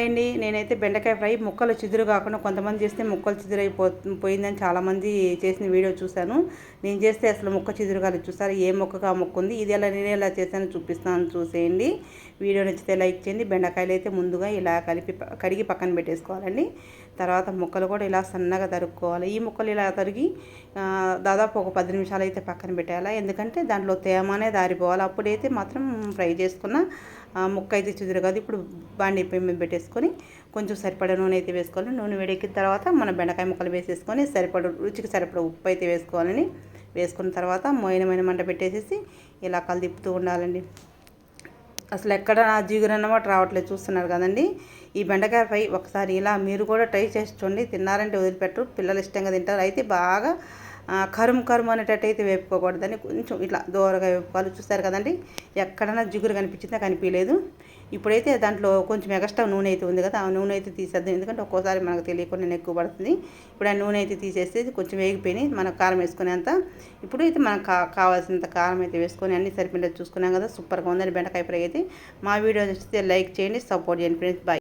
అండి నేనైతే బెండకాయ ఫ్రై ముక్కలు చిదురు కాకుండా కొంతమంది చేస్తే ముక్కలు చిదురైపో పోయిందని చాలామంది చేసిన వీడియో చూశాను. నేను చేస్తే అసలు ముక్క చిదురు కాలేదు చూసారు ఏ మొక్కగా మొక్క ఉంది? ఇది ఎలా నేను ఎలా చేశాను చూపిస్తాను. చూసేయండి. వీడియో నచ్చితే లైక్ చేయండి. బెండకాయలు అయితే ముందుగా ఇలా కలిపి కడిగి పక్కన పెట్టేసుకోవాలండి. తర్వాత ముక్కలు కూడా ఇలా సన్నగా తరుక్కోవాలి. ఈ ముక్కలు ఇలా తరిగి దాదాపు ఒక పది నిమిషాలు అయితే పక్కన పెట్టాలి ఎందుకంటే దాంట్లో తేమనే దారిపోవాలి. అప్పుడైతే మాత్రం ఫ్రై చేసుకున్న ముక్క అయితే చిదురు కాదు. ఇప్పుడు బాండి అయిపోయి మీద వేసుకొని కొంచెం సరిపడ నూనె అయితే వేసుకోవాలి. నూనె వేడెక్కిన తర్వాత మన బెండకాయ ముక్కలు వేసేసుకొని సరిపడ రుచికి సరిపడ ఉప్పు అయితే వేసుకోవాలని వేసుకున్న తర్వాత మోయినమైన మంట పెట్టేసేసి ఇలా కలిదిప్పుతూ ఉండాలండి. అసలు ఎక్కడ నా జీగురు అన్నమాట రావట్లేదు చూస్తున్నారు కదండి. ఈ బెండకాయ ఫ్రై ఒకసారి ఇలా మీరు కూడా ట్రై చేసి చూడండి. తిన్నారంటే వదిలిపెట్టరు పిల్లలు ఇష్టంగా తింటారు. అయితే బాగా కరుము కరుము అనేటట్టు అయితే వేపుకోకూడదని కొంచెం ఇట్లా దూరగా వేపుకోవాలి. చూస్తారు కదండి? ఎక్కడైనా జిగురు కనిపించిందా కనిపించలేదు. ఇప్పుడైతే దాంట్లో కొంచెం ఎక్స్ట్రా నూనె అయితే ఉంది కదా ఆ నూనె అయితే తీసేద్దాం. ఎందుకంటే ఒక్కోసారి మనకు తెలియకుండా ఎక్కువ పడుతుంది. ఇప్పుడు ఆ నూనె అయితే తీసేస్తే కొంచెం వేగిపోయి మనం కారం వేసుకునేంత. ఇప్పుడు అయితే మనకు కా కావాల్సినంత కారం అయితే వేసుకొని అన్ని సరిపోయేది చూసుకున్నాం కదా. సూపర్గా ఉందని బెండకాయ ఫ్రై అయితే మా వీడియో చూస్తే లైక్ చేయండి సపోర్ట్ చేయండి ఫ్రెండ్స్. బాయ్